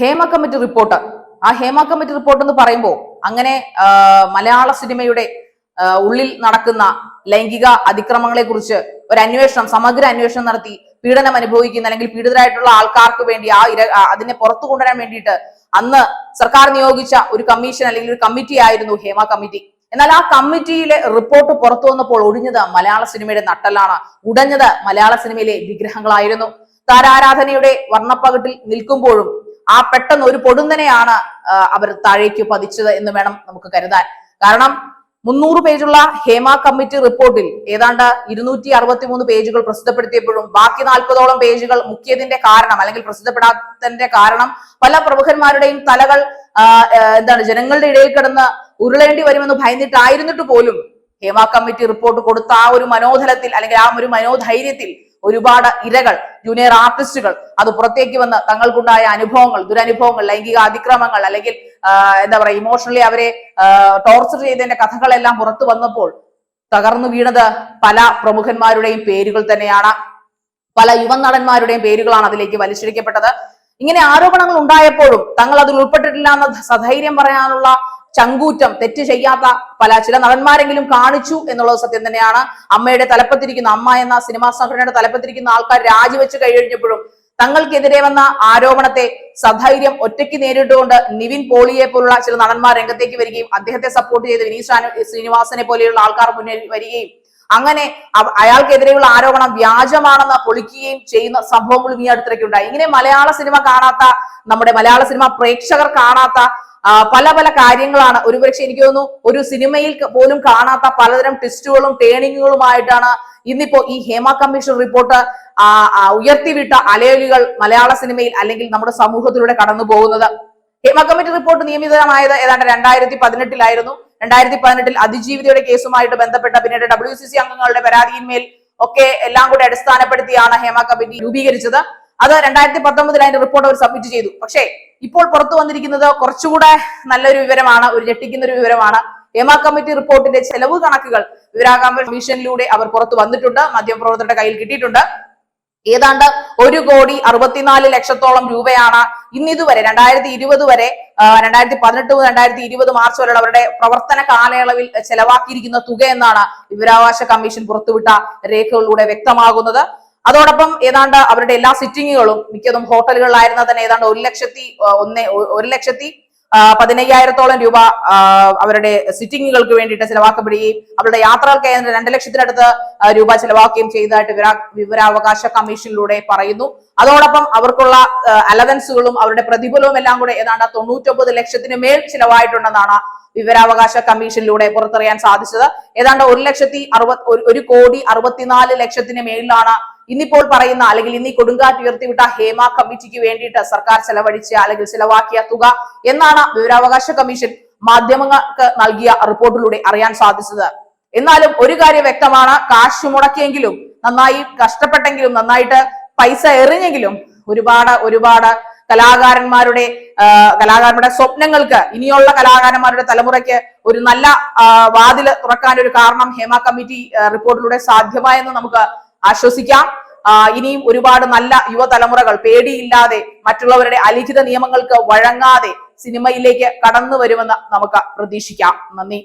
Hema committee report. ആ Hema committee report എന്ന് പറയുമ്പോൾ അങ്ങനെ മലയാള സിനിമയുടെ ഉള്ളിൽ നടക്കുന്ന ലൈംഗിക അതിക്രമങ്ങളെ കുറിച്ച് ഒരു അന്വേഷണം സമഗ്ര അന്വേഷണം നടത്തി പീഡനം അനുഭവിക്കുന്ന അല്ലെങ്കിൽ പീഡിതരായിട്ടുള്ള ആൾക്കാർക്ക് വേണ്ടി ആ ഇര അതിനെ പുറത്തു കൊണ്ടുവരാൻ വേണ്ടിയിട്ട് അന്ന് സർക്കാർ നിയോഗിച്ച ഒരു കമ്മീഷൻ അല്ലെങ്കിൽ ഒരു കമ്മിറ്റി ആയിരുന്നു ഹേമ കമ്മിറ്റി. എന്നാൽ ആ കമ്മിറ്റിയിലെ റിപ്പോർട്ട് പുറത്തു വന്നപ്പോൾ ഒഴിഞ്ഞത് മലയാള സിനിമയുടെ നട്ടലാണ് ഉടഞ്ഞത് മലയാള സിനിമയിലെ വിഗ്രഹങ്ങളായിരുന്നു. താരാരാധനയുടെ വർണപ്പകട്ടിൽ നിൽക്കുമ്പോഴും ആ പെട്ടെന്ന് ഒരു പൊടുന്നനെയാണ് അവർ താഴേക്ക് പതിച്ചത് എന്ന് വേണം നമുക്ക് കരുതാൻ. കാരണം മുന്നൂറ് പേജുള്ള ഹേമ കമ്മിറ്റി റിപ്പോർട്ടിൽ ഏതാണ്ട് ഇരുന്നൂറ്റി അറുപത്തി മൂന്ന് പേജുകൾ പ്രസിദ്ധപ്പെടുത്തിയപ്പോഴും ബാക്കി നാൽപ്പതോളം പേജുകൾ മുക്കിയതിന്റെ കാരണം അല്ലെങ്കിൽ പ്രസിദ്ധപ്പെടാത്തതിന്റെ കാരണം പല പ്രമുഖന്മാരുടെയും തലകൾ എന്താണ് ജനങ്ങളുടെ ഇടയിൽ കിടന്ന് ഉരുളേണ്ടി വരുമെന്ന് ഭയന്നിട്ടായിരുന്നിട്ട് പോലും ഹേമ കമ്മിറ്റി റിപ്പോർട്ട് കൊടുത്ത ആ ഒരു മനോധലത്തിൽ അല്ലെങ്കിൽ ആ ഒരു മനോധൈര്യത്തിൽ ഒരുപാട് ഇരകൾ ജൂനിയർ ആർട്ടിസ്റ്റുകൾ അത് പുറത്തേക്ക് വന്ന് തങ്ങൾക്കുണ്ടായ അനുഭവങ്ങൾ ദുരനുഭവങ്ങൾ ലൈംഗിക അതിക്രമങ്ങൾ അല്ലെങ്കിൽ എന്താ പറയുക ഇമോഷണലി അവരെ ടോർച്ചർ ചെയ്തതിന്റെ കഥകളെല്ലാം പുറത്തു വന്നപ്പോൾ തകർന്നു വീണത് പല പ്രമുഖന്മാരുടെയും പേരുകൾ തന്നെയാണ്. പല യുവ നടന്മാരുടെയും പേരുകളാണ് അതിലേക്ക് വലിച്ചിഴക്കപ്പെട്ടത്. ഇങ്ങനെ ആരോപണങ്ങൾ ഉണ്ടായപ്പോഴും തങ്ങൾ അതിൽ ഉൾപ്പെട്ടിട്ടില്ല എന്ന സധൈര്യം പറയാനുള്ള ചങ്കൂറ്റം തെറ്റ് ചെയ്യാത്ത പല ചില നടന്മാരെങ്കിലും കാണിച്ചു എന്നുള്ളത് സത്യം തന്നെയാണ്. അമ്മയുടെ തലപ്പത്തിരിക്കുന്ന അമ്മ എന്ന സിനിമാ സംഘടനയുടെ തലപ്പത്തിരിക്കുന്ന ആൾക്കാർ രാജിവെച്ച് കഴിഞ്ഞപ്പോഴും തങ്ങൾക്കെതിരെ വന്ന ആരോപണത്തെ സധൈര്യം ഒറ്റയ്ക്ക് നേരിട്ടുകൊണ്ട് നിവിൻ പോളിയെ പോലുള്ള ചില നടന്മാർ രംഗത്തേക്ക് വരികയും അദ്ദേഹത്തെ സപ്പോർട്ട് ചെയ്ത് വിനീത് ശ്രീനിവാസനെ പോലെയുള്ള ആൾക്കാർ മുന്നിൽ വരികയും. അങ്ങനെ അയാൾക്കെതിരെയുള്ള ആരോപണം വ്യാജമാണെന്ന് പൊളിക്കുകയും ചെയ്യുന്ന സംഭവങ്ങളും ഈ അടുത്തിടയ്ക്ക് ഉണ്ടായി. ഇങ്ങനെ മലയാള സിനിമ കാണാത്ത നമ്മുടെ മലയാള സിനിമ പ്രേക്ഷകർ കാണാത്ത പല പല കാര്യങ്ങളാണ്. ഒരുപക്ഷെ എനിക്ക് തോന്നുന്നു ഒരു സിനിമയിൽ പോലും കാണാത്ത പലതരം ട്വിസ്റ്റുകളും ടേണിങ്ങുകളുമായിട്ടാണ് ഇന്നിപ്പോ ഈ ഹേമ കമ്മീഷൻ റിപ്പോർട്ട് ഉയർത്തിവിട്ട അലയലികൾ മലയാള സിനിമയിൽ അല്ലെങ്കിൽ നമ്മുടെ സമൂഹത്തിലൂടെ കടന്നു പോകുന്നത്. ഹേമ കമ്മിറ്റി റിപ്പോർട്ട് നിയമിതമായത് ഏതാണ്ട് രണ്ടായിരത്തി പതിനെട്ടിലായിരുന്നു രണ്ടായിരത്തി പതിനെട്ടിൽ അതിജീവിതയുടെ കേസുമായിട്ട് ബന്ധപ്പെട്ട പിന്നീട് ഡബ്ല്യു സി സി അംഗങ്ങളുടെ പരാതിയിന്മേൽ ഒക്കെ എല്ലാം കൂടി അടിസ്ഥാനപ്പെടുത്തിയാണ് ഹേമ കമ്മിറ്റി രൂപീകരിച്ചത്. അത് രണ്ടായിരത്തി പത്തൊമ്പതിൽ അതിന്റെ റിപ്പോർട്ട് അവർ സബ്മിറ്റ് ചെയ്തു. പക്ഷേ ഇപ്പോൾ പുറത്തു വന്നിരിക്കുന്നത് കുറച്ചുകൂടെ നല്ലൊരു വിവരമാണ് ഒരു ഞെട്ടിക്കുന്ന ഒരു വിവരമാണ്. എമ കമ്മിറ്റി റിപ്പോർട്ടിന്റെ ചെലവ് കണക്കുകൾ വിവരാകാംക്ഷ കമ്മീഷനിലൂടെ അവർ പുറത്തു വന്നിട്ടുണ്ട് മാധ്യമപ്രവർത്തകരുടെ കയ്യിൽ കിട്ടിയിട്ടുണ്ട്. ഏതാണ്ട് ഒരു കോടി അറുപത്തിനാല് ലക്ഷത്തോളം രൂപയാണ് ഇന്നിതുവരെ രണ്ടായിരത്തി ഇരുപത് വരെ രണ്ടായിരത്തി പതിനെട്ട് മുതൽ രണ്ടായിരത്തി ഇരുപത് മാർച്ച് വരെയുള്ള അവരുടെ പ്രവർത്തന കാലയളവിൽ ചെലവാക്കിയിരിക്കുന്ന തുക എന്നാണ് വിവരാവകാശ കമ്മീഷൻ പുറത്തുവിട്ട രേഖകളിലൂടെ വ്യക്തമാകുന്നത്. അതോടൊപ്പം ഏതാണ്ട് അവരുടെ എല്ലാ സിറ്റിങ്ങുകളും മിക്കതും ഹോട്ടലുകളിലായിരുന്ന തന്നെ ഏതാണ്ട് ഒരു ലക്ഷത്തി ഒന്ന് ഒരു ലക്ഷത്തി പതിനയ്യായിരത്തോളം രൂപ അവരുടെ സിറ്റിങ്ങുകൾക്ക് വേണ്ടിയിട്ട് ചിലവാക്കപ്പെടുകയും അവരുടെ യാത്രകൾക്ക് ഏതാണ്ട് രണ്ട് ലക്ഷത്തിനടുത്ത് രൂപ ചിലവാക്കുകയും ചെയ്തതായിട്ട് വിവരാ വിവരാവകാശ കമ്മീഷനിലൂടെ പറയുന്നു. അതോടൊപ്പം അവർക്കുള്ള അലവൻസുകളും അവരുടെ പ്രതിഫലവും എല്ലാം കൂടെ ഏതാണ്ട് തൊണ്ണൂറ്റൊമ്പത് ലക്ഷത്തിന് മേൽ ചിലവായിട്ടുണ്ടെന്നാണ് വിവരാവകാശ കമ്മീഷനിലൂടെ പുറത്തറിയാൻ സാധിച്ചത്. ഏതാണ്ട് ഒരു ലക്ഷത്തി അറുപത് ഒരു കോടി അറുപത്തിനാല് ലക്ഷത്തിന് മേളിലാണ് ഇന്നിപ്പോൾ പറയുന്ന അല്ലെങ്കിൽ ഇന്ന് ഈ കൊടുങ്കാറ്റ് ഉയർത്തിവിട്ട ഹേമ കമ്മിറ്റിക്ക് വേണ്ടിയിട്ട് സർക്കാർ ചെലവഴിച്ച അല്ലെങ്കിൽ ചെലവാക്കിയ തുക എന്നാണ് വിവരാവകാശ കമ്മീഷൻ മാധ്യമങ്ങൾക്ക് നൽകിയ റിപ്പോർട്ടിലൂടെ അറിയാൻ സാധിച്ചത്. എന്നാലും ഒരു കാര്യം വ്യക്തമാണ് കാശ് മുടക്കിയെങ്കിലും നന്നായി കഷ്ടപ്പെട്ടെങ്കിലും നന്നായിട്ട് പൈസ എറിഞ്ഞെങ്കിലും ഒരുപാട് ഒരുപാട് കലാകാരന്മാരുടെ കലാകാരന്മാരുടെ സ്വപ്നങ്ങൾക്ക് ഇനിയുള്ള കലാകാരന്മാരുടെ തലമുറയ്ക്ക് ഒരു നല്ല വാതിൽ തുറക്കാൻ ഒരു കാരണം ഹേമ കമ്മിറ്റി റിപ്പോർട്ടിലൂടെ സാധ്യമായെന്ന് നമുക്ക് ആശ്വസിക്കാം. ഇനിയും ഒരുപാട് നല്ല യുവതലമുറകൾ പേടിയില്ലാതെ മറ്റുള്ളവരുടെ അലിഖിത നിയമങ്ങൾക്ക് വഴങ്ങാതെ സിനിമയിലേക്ക് കടന്നു വരുമെന്ന് നമുക്ക് പ്രതീക്ഷിക്കാം. നന്ദി.